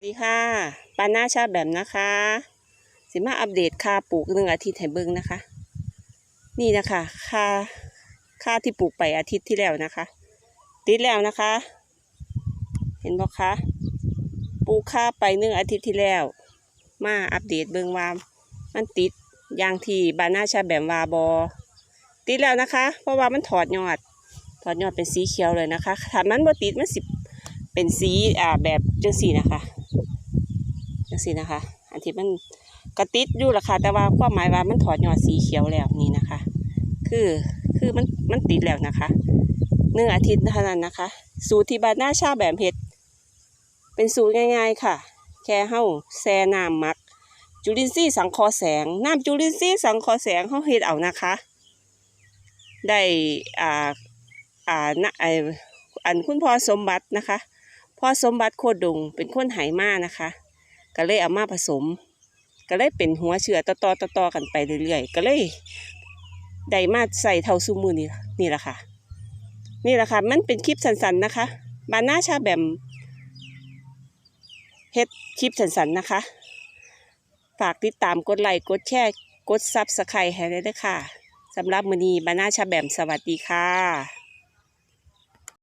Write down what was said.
สวัสดีค่ะปาน่าชาแบมนะคะ สิมาอัปเดตค่าปลูกหนึ่งอาทิตย์ให้เบิ่งนะคะ นี่นะคะค่าค่าที่ปลูกไปอาทิตย์ที่แล้วนะคะ ติดแล้วนะคะ เห็นบอกคะปลูกค่าไปหนึ่งอาทิตย์ที่แล้ว มาอัปเดตเบิ่งว่ามันติดอย่างที่บาน่าชาแบมวาบอติดแล้วนะคะ เพราะว่ามันถอดยอด ถอดยอดเป็นสีเขียวเลยนะคะถ้ามันบ่ติดมันสิเป็นสีอ่าแบบจังสีนะคะ จังสีนะคะ อันที่มันกระติดอยู่ละค่ะ แต่ว่าความหมายว่ามันถอดยอดสีเขียวแล้วนี่นะคะ คือคือมันมันติดแล้วนะคะหนึ่งอาทิตย์เท่านั้นนะคะ สูตรที่บานหน้าชาแบบเห็ด เป็นสูตรง่ายๆค่ะ แค่เฮาแซ่น้ำมัก จุลินทรีย์สังคราะห์แสงน้ำจุลินทรีย์สังคราะห์แสงเฮาเฮ็ดเอานะคะ ได้อ่าอ่านะไออันคุณพ่อสมบัตินะคะพ่อสมบัติโคดงเป็นคนไหมานะคะ ก็เลยเอามาผสม ก็เลยเป็นหัวเชื้อต่อต่อต่อต่อกันไปเรื่อยๆก็เลยได้มาใส่เท่าซูมือนี่นี่แหละค่ะ นี่แหละค่ะมันเป็นคลิปสั้นๆนะคะ บาน่าชาแบมเฮ็ดคลิปสั้นๆนะคะ ฝากติดตามกดไลค์กดแชร์กดซับสไครต์ให้ได้ด้วยค่ะสำหรับมือนีบาน่าชาแบมสวัสดีค่ะ